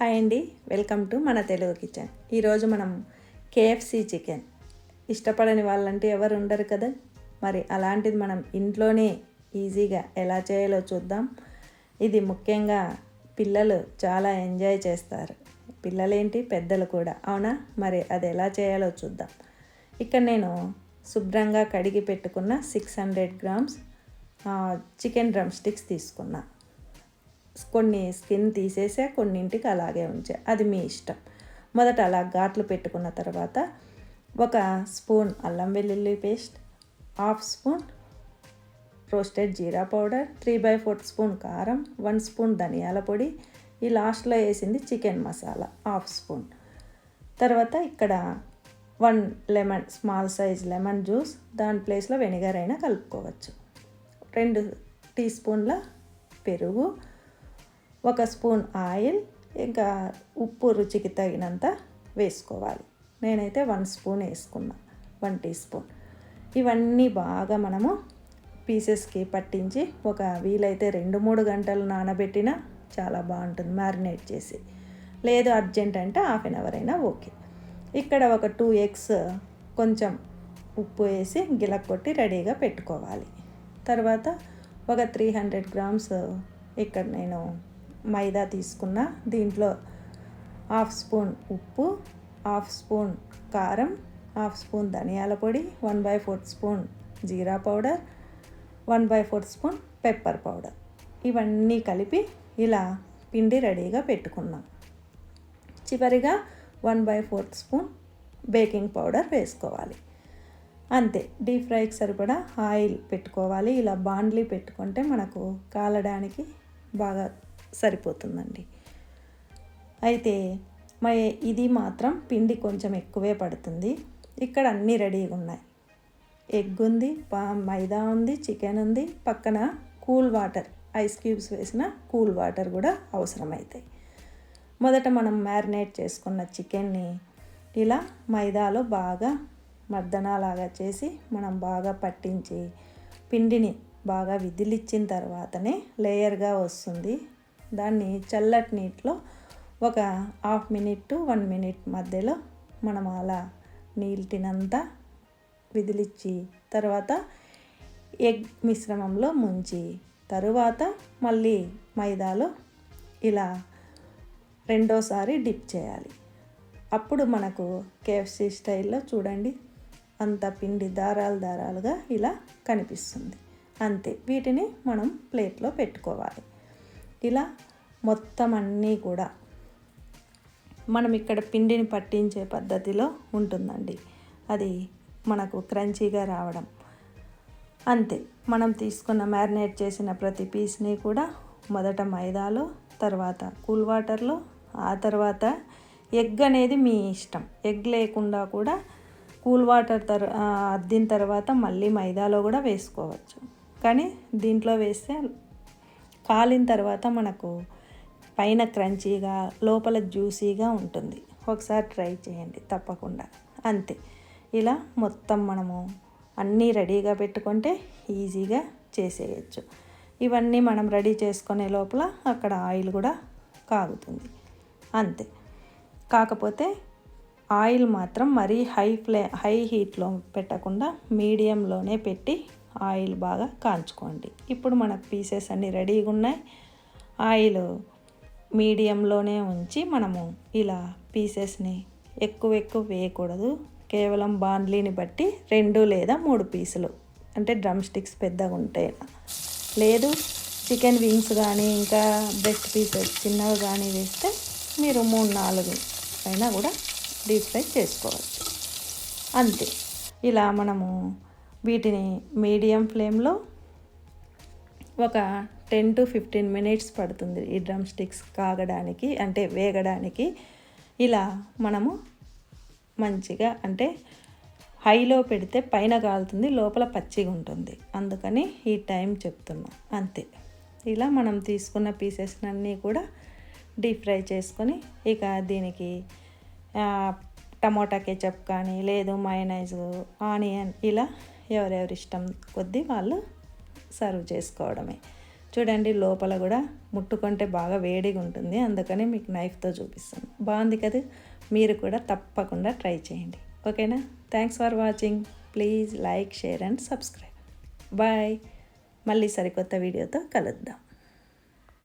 Hi అండి. Welcome to మన Telugu kitchen. ఈరోజు మనం కేఎఫ్సి చికెన్. ఇష్టపడని వాళ్ళంటే ఎవరు ఉండరు కదా? మరి అలాంటిది మనం ఇంట్లోనే ఈజీగా ఎలా చేయాలో చూద్దాం. ఇది ముఖ్యంగా పిల్లలు చాలా ఎంజాయ్ చేస్తారు. పిల్లలేంటి? పెద్దలు కూడా. అవునా? మరి అది ఎలా చేయాలో చూద్దాం. ఇక్కడ నేను శుభ్రంగా కడిగి పెట్టుకున్న six hundred grams chicken drumsticks తీసుకున్నాను కొన్ని స్కిన్ తీసేసా కొన్నింటికి అలాగే ఉంచా. అది మీ ఇష్టం. మొదట అలా ఘాట్లు పెట్టుకున్న తర్వాత ఒక స్పూన్ అల్లం వెల్లుల్లి paste half spoon roasted jeera powder three by four spoon కారం వన్ స్పూన్ ధనియాల పొడి. ఈ లాస్ట్లో వేసింది చికెన్ మసాలా హాఫ్ స్పూన్. తర్వాత ఇక్కడ one lemon small size lemon juice దాని ప్లేస్లో వెనిగర్ అయినా కలుపుకోవచ్చు. రెండు టీ స్పూన్ల పెరుగు ఒక స్పూన్ ఆయిల్ ఇంకా ఉప్పు రుచికి తగినంత వేసుకోవాలి. నేనైతే వన్ స్పూన్ వేసుకున్నా వన్ టీ స్పూన్. ఇవన్నీ బాగా మనము పీసెస్కి పట్టించి ఒక వీలైతే రెండు మూడు గంటలు నానబెట్టినా చాలా బాగుంటుంది మ్యారినేట్ చేసి. లేదు అర్జెంట్ అంటే హాఫ్ అన్ అవర్ అయినా ఓకే. ఇక్కడ ఒక టూ ఎగ్స్ కొంచెం ఉప్పు వేసి గిలక్ కొట్టి రెడీగా పెట్టుకోవాలి. తర్వాత ఒక త్రీ హండ్రెడ్ గ్రామ్స్ ఇక్కడ నేను మైదా తీసుకున్న దీంట్లో హాఫ్ స్పూన్ ఉప్పు హాఫ్ స్పూన్ కారం హాఫ్ స్పూన్ ధనియాల పొడి one by fourth spoon jeera powder one by fourth spoon pepper powder. ఇవన్నీ కలిపి ఇలా పిండి రెడీగా పెట్టుకున్నాం. చివరిగా one by fourth spoon baking powder వేసుకోవాలి. అంతే డీప్ ఫ్రైకి సరిపడా ఆయిల్ పెట్టుకోవాలి. ఇలా బాండ్లీ పెట్టుకుంటే మనకు కాలడానికి బాగా సరిపోతుందండి. అయితే మా ఇది మాత్రం పిండి కొంచెం ఎక్కువే పడుతుంది. ఇక్కడ అన్నీ రెడీగా ఉన్నాయి. ఎగ్ ఉంది పా మైదా ఉంది చికెన్ ఉంది. పక్కన కూల్ వాటర్ ఐస్ క్యూబ్స్ వేసిన కూల్ వాటర్ కూడా అవసరమవుతాయి మొదట మనం మ్యారినేట్ చేసుకున్న చికెన్ని ఇలా మైదాలో బాగా మర్దనాలాగా చేసి మనం బాగా పట్టించి పిండిని బాగా విదిలిచ్చిన తర్వాతనే లేయర్గా వస్తుంది. దాన్ని చల్లటి నీటిలో ఒక half minute to one minute మధ్యలో మనం అలా నీటినంతా విదిలిచ్చి తర్వాత ఎగ్ మిశ్రమంలో ముంచి తరువాత మళ్ళీ మైదాలో ఇలా రెండోసారి డిప్ చేయాలి. అప్పుడు మనకు కేఎఫ్సి స్టైల్లో చూడండి అంత పిండి దారాలు దారాలుగా ఇలా కనిపిస్తుంది. అంతే వీటిని మనం ప్లేట్లో పెట్టుకోవాలి. ఇలా మొత్తం అన్నీ కూడా మనం ఇక్కడ పిండిని పట్టించే పద్ధతిలో ఉంటుందండి. అది మనకు క్రంచీగా రావడం. అంతే మనం తీసుకున్న మ్యారినేట్ చేసిన ప్రతి పీస్ని కూడా మొదట మైదాలో తర్వాత కూల్ వాటర్లో ఆ తర్వాత ఎగ్ అనేది మీ ఇష్టం. ఎగ్ లేకుండా కూడా కూల్ వాటర్ తర్ అద్దిన తర్వాత మళ్ళీ మైదాలో కూడా వేసుకోవచ్చు. కానీ దీంట్లో వేస్తే కాలిన తర్వాత మనకు పైన క్రంచీగా లోపల జ్యూసీగా ఉంటుంది. ఒకసారి ట్రై చేయండి తప్పకుండా. అంతే. ఇలా మొత్తం మనము అన్నీ రెడీగా పెట్టుకుంటే ఈజీగా చేసేయచ్చు. ఇవన్నీ మనం రెడీ చేసుకునే లోపల అక్కడ ఆయిల్ కూడా కాగుతుంది. అంతే. కాకపోతే ఆయిల్ మాత్రం మరీ హై ఫ్లే హై హీట్లో పెట్టకుండా మీడియంలోనే పెట్టి ఆయిల్ బాగా కాంచుకోండి. ఇప్పుడు మన పీసెస్ అన్నీ రెడీగా ఉన్నాయి. ఆయిల్ మీడియంలోనే ఉంచి మనము ఇలా పీసెస్ని ఎక్కువ ఎక్కువ వేయకూడదు. కేవలం బాండ్లీని బట్టి రెండు లేదా మూడు పీసులు. అంటే డ్రమ్ స్టిక్స్ పెద్దగా ఉంటాయి. లేదు చికెన్ వింగ్స్ కానీ ఇంకా బ్రెస్ట్ పీసెస్ చిన్నవి కానీ వేస్తే మీరు మూడు నాలుగు అయినా కూడా డీప్ ఫ్రై చేసుకోవచ్చు. అంతే. ఇలా మనము వీటిని మీడియం ఫ్లేమ్లో ఒక టెన్ టు ఫిఫ్టీన్ మినిట్స్ పడుతుంది ఈ డ్రమ్ స్టిక్స్ కాగడానికి అంటే వేగడానికి. ఇలా మనము మంచిగా అంటే హైలో పెడితే పైన కాలుతుంది లోపల పచ్చిగా ఉంటుంది. అందుకని ఈ టైం చెప్తున్నా. అంతే. ఇలా మనం తీసుకున్న పీసెస్ అన్నీ కూడా డీప్ ఫ్రై చేసుకొని ఇక దీనికి టమోటా కెచప్ కానీ లేదు మైనైజ్ ఆనియన్ ఇలా ఎవరెవరి ఇష్టం కొద్దీ వాళ్ళు సర్వ్ చేసుకోవడమే. చూడండి లోపల కూడా ముట్టుకుంటే బాగా వేడిగా ఉంటుంది. అందుకని మీకు నైఫ్తో చూపిస్తాను. బాగుంది కదా? మీరు కూడా తప్పకుండా ట్రై చేయండి. ఓకేనా? Thanks for watching please like share and subscribe bye మళ్ళీ సరికొత్త వీడియోతో కలుద్దాం.